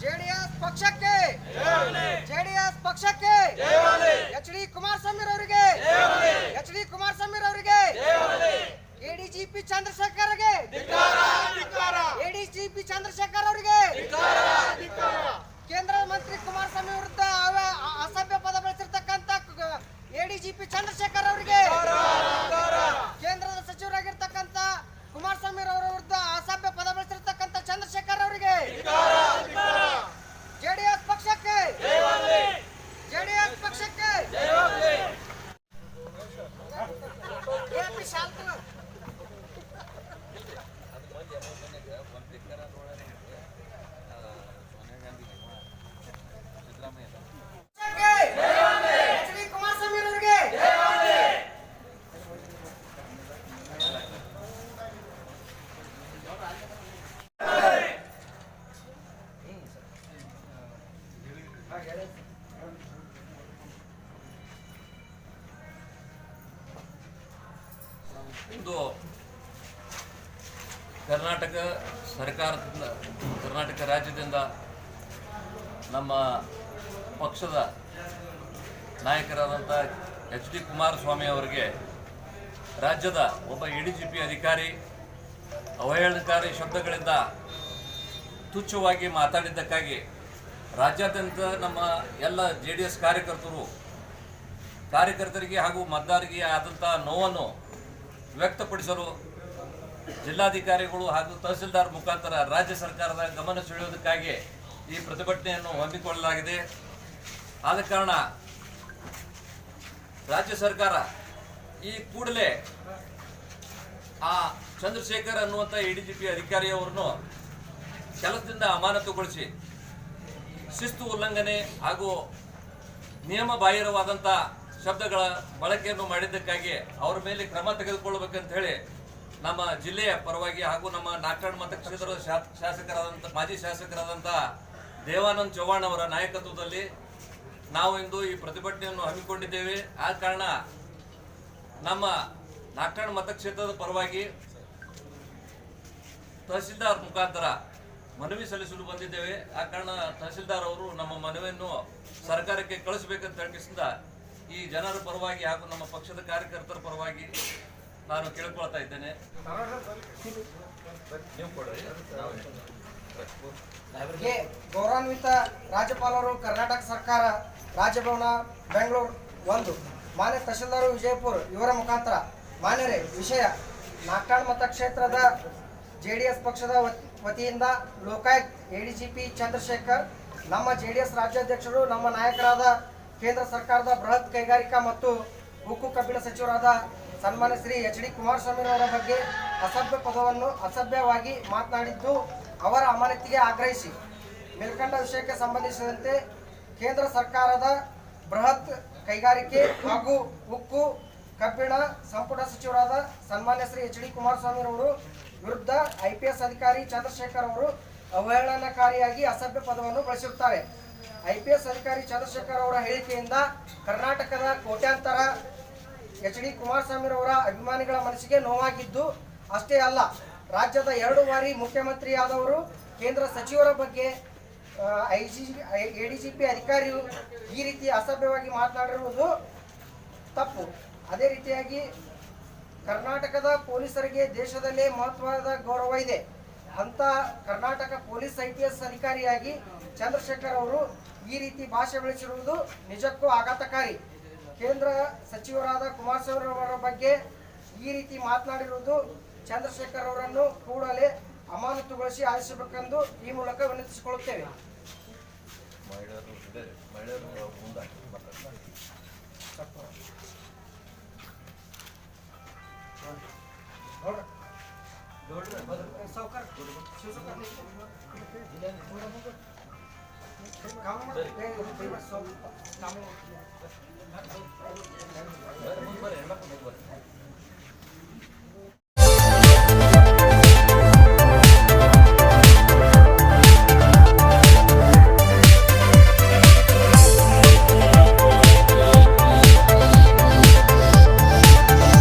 JDS ಪಕ್ಷಕ್ಕೆ JDS ಪಕ್ಷಕ್ಕೆ H D Kumaraswamy ಅವರಿಗೆ ಎಚ್ ಡಿ ಕುಮಾರಸ್ವಾಮಿ ಅವರಿಗೆ ಎಡಿಜಿಪಿ ಚಂದ್ರಶೇಖರ್ಗೆ ಎಡಿಜಿಪಿ ಚಂದ್ರಶೇಖರ್ ಅವರಿಗೆ ಇಂದು ಕರ್ನಾಟಕ ಸರ್ಕಾರದಿಂದ, ಕರ್ನಾಟಕ ರಾಜ್ಯದಿಂದ ನಮ್ಮ ಪಕ್ಷದ ನಾಯಕರಾದಂಥ ಎಚ್ ಡಿ ಕುಮಾರಸ್ವಾಮಿ ಅವರಿಗೆ ರಾಜ್ಯದ ಒಬ್ಬ ಎ ಡಿ ಜಿ ಪಿ ಅಧಿಕಾರಿ, ಅವಹೇಳನಕಾರಿ ಶಬ್ದಗಳಿಂದ ತುಚ್ಛವಾಗಿ ಮಾತಾಡಿದ್ದಕ್ಕಾಗಿ ರಾಜ್ಯಾದ್ಯಂತ ನಮ್ಮ ಎಲ್ಲ ಜೆ ಡಿ ಎಸ್ ಕಾರ್ಯಕರ್ತರು, ಕಾರ್ಯಕರ್ತರಿಗೆ ಹಾಗೂ ಮತದಾರರಿಗೆ ಆದಂಥ ನೋವನ್ನು ವ್ಯಕ್ತಪಡಿಸಲು ಜಿಲ್ಲಾಧಿಕಾರಿಗಳು ಹಾಗೂ ತಹಸೀಲ್ದಾರ್ ಮುಖಾಂತರ ರಾಜ್ಯ ಸರ್ಕಾರದ ಗಮನ ಸೆಳೆಯುವುದಕ್ಕಾಗಿ ಈ ಪ್ರತಿಭಟನೆಯನ್ನು ಹಮ್ಮಿಕೊಳ್ಳಲಾಗಿದೆ. ಆದ ಕಾರಣ ರಾಜ್ಯ ಸರ್ಕಾರ ಈ ಕೂಡಲೇ ಆ ಚಂದ್ರಶೇಖರ್ ಅನ್ನುವಂಥ ಎ ಡಿ ಜಿ ಪಿ ಅಧಿಕಾರಿಯವರನ್ನು ಕೆಲಸದಿಂದ ಅಮಾನತುಗೊಳಿಸಿ ಶಿಸ್ತು ಉಲ್ಲಂಘನೆ ಹಾಗೂ ನಿಯಮ ಬಾಹಿರವಾದಂಥ ಶಬ್ದಗಳ ಬಳಕೆಯನ್ನು ಮಾಡಿದ್ದಕ್ಕಾಗಿ ಅವರ ಮೇಲೆ ಕ್ರಮ ತೆಗೆದುಕೊಳ್ಳಬೇಕಂತ ಹೇಳಿ ನಮ್ಮ ಜಿಲ್ಲೆಯ ಪರವಾಗಿ ಹಾಗೂ ನಮ್ಮ ನಾಕಾಡ್ ಮತಕ್ಷೇತ್ರದ ಶಾಸಕರಾದಂಥ ಮಾಜಿ ಶಾಸಕರಾದಂಥ ದೇವಾನಂದ್ ಚೌಹಾಣ್ ಅವರ ನಾಯಕತ್ವದಲ್ಲಿ ನಾವು ಇಂದು ಈ ಪ್ರತಿಭಟನೆಯನ್ನು ಹಮ್ಮಿಕೊಂಡಿದ್ದೇವೆ. ಆ ಕಾರಣ ನಮ್ಮ ನಾಕಾಡ್ ಮತಕ್ಷೇತ್ರದ ಪರವಾಗಿ ತಹಸೀಲ್ದಾರ್ ಮುಖಾಂತರ ಮನವಿ ಸಲ್ಲಿಸಲು ಬಂದಿದ್ದೇವೆ. ಆ ಕಾರಣ ತಹಸೀಲ್ದಾರ್ ಅವರು ನಮ್ಮ ಮನವಿಯನ್ನು ಸರ್ಕಾರಕ್ಕೆ ಕಳಿಸಬೇಕಂತ ಹೇಳಿಸಿದ ಈ ಜನರ ಪರವಾಗಿ ಹಾಗೂ ನಮ್ಮ ಪಕ್ಷದ ಕಾರ್ಯಕರ್ತರ ಪರವಾಗಿ ನಾನು ಕೇಳ್ಕೊಳ್ತಾ ಇದ್ದೇನೆ. ಗೌರವಾನ್ವಿತ ರಾಜ್ಯಪಾಲರು ಕರ್ನಾಟಕ ಸರ್ಕಾರ ರಾಜಭವನ ಬೆಂಗಳೂರು ಒಂದು. ಮಾನ್ಯ ತಹಶೀಲ್ದಾರ್ ವಿಜಯಪುರ ಇವರ ಮುಖಾಂತರ. ಮಾನ್ಯರೇ ವಿಷಯ. ನಾಗ್ಟಾಳ್ ಮತಕ್ಷೇತ್ರದ ಜೆ ಡಿ ಎಸ್ ಪಕ್ಷದ ವತ್- ವತಿಯಿಂದ Lokayukta A D G P Chandrashekar ನಮ್ಮ ಜೆ ಡಿ ಎಸ್ ರಾಜ್ಯಾಧ್ಯಕ್ಷರು ನಮ್ಮ ನಾಯಕರಾದ ಕೇಂದ್ರ ಸರ್ಕಾರದ ಬೃಹತ್ ಕೈಗಾರಿಕಾ ಮತ್ತು ಉಕ್ಕು ಕಬ್ಬಿಣ ಸಚಿವರಾದ ಸನ್ಮಾನ್ಯ ಶ್ರೀ ಎಚ್ ಡಿ ಕುಮಾರಸ್ವಾಮಿರವರ ಬಗ್ಗೆ ಅಸಭ್ಯ ಪದವನ್ನು ಅಸಭ್ಯವಾಗಿ ಮಾತನಾಡಿದ್ದು ಅವರ ಅಮಾನತಿಗೆ ಆಗ್ರಹಿಸಿ. ಮೇಲ್ಕಂಡ ವಿಷಯಕ್ಕೆ ಸಂಬಂಧಿಸಿದಂತೆ ಕೇಂದ್ರ ಸರ್ಕಾರದ ಬೃಹತ್ ಕೈಗಾರಿಕೆ ಹಾಗೂ ಉಕ್ಕು ಕಬ್ಬಿಣ ಸಂಪುಟ ಸಚಿವರಾದ ಸನ್ಮಾನ್ಯ ಶ್ರೀ ಎಚ್ ಡಿ ಕುಮಾರಸ್ವಾಮಿರವರು ವಿರುದ್ಧ ಐ ಪಿ ಅಧಿಕಾರಿ ಚಂದ್ರಶೇಖರ್ ಅವರು ಅವಹೇಳನಕಾರಿಯಾಗಿ ಅಸಭ್ಯ ಪದವನ್ನು ಬಳಸಿರುತ್ತಾರೆ. ಐ ಪಿ ಎಸ್ ಅಧಿಕಾರಿ ಚಂದ್ರಶೇಖರ್ ಅವರ ಹೇಳಿಕೆಯಿಂದ ಕರ್ನಾಟಕದ ಕೋಟ್ಯಾಂತರ ಎಚ್ ಡಿ ಕುಮಾರಸ್ವಾಮಿ ಅವರ ಅಭಿಮಾನಿಗಳ ಮನಸ್ಸಿಗೆ ನೋವಾಗಿದ್ದು, ಅಷ್ಟೇ ಅಲ್ಲ, ರಾಜ್ಯದ ಎರಡು ಬಾರಿ ಮುಖ್ಯಮಂತ್ರಿಯಾದವರು, ಕೇಂದ್ರ ಸಚಿವರ ಬಗ್ಗೆ I G, A D G P ಅಧಿಕಾರಿಯು ಈ ರೀತಿ ಅಸಭ್ಯವಾಗಿ ಮಾತನಾಡಿರುವುದು ತಪ್ಪು. ಅದೇ ರೀತಿಯಾಗಿ ಕರ್ನಾಟಕದ ಪೊಲೀಸರಿಗೆ ದೇಶದಲ್ಲೇ ಮಹತ್ವದ ಗೌರವ ಇದೆ. ಅಂತ Karnataka police I P S ಅಧಿಕಾರಿಯಾಗಿ ಚಂದ್ರಶೇಖರ್ ಅವರು ಈ ರೀತಿ ಭಾಷೆ ಬೆಳೆಸಿರುವುದು ನಿಜಕ್ಕೂ ಆಘಾತಕಾರಿ ಕೇಂದ್ರ ಸಚಿವರಾದ ಕುಮಾರಸ್ವಾಮಿ ಅವರ ಬಗ್ಗೆ ಈ ರೀತಿ ಮಾತನಾಡಿರುವುದು ಚಂದ್ರಶೇಖರ್ ಅವರನ್ನು ಕೂಡಲೇ ಅಮಾನತುಗೊಳಿಸಿ ಆಲಿಸಬೇಕೆಂದು ಈ ಮೂಲಕ ವಿನಂತಿಸಿಕೊಳ್ಳುತ್ತೇವೆ ಸೌಕರ್ಯ Thank you.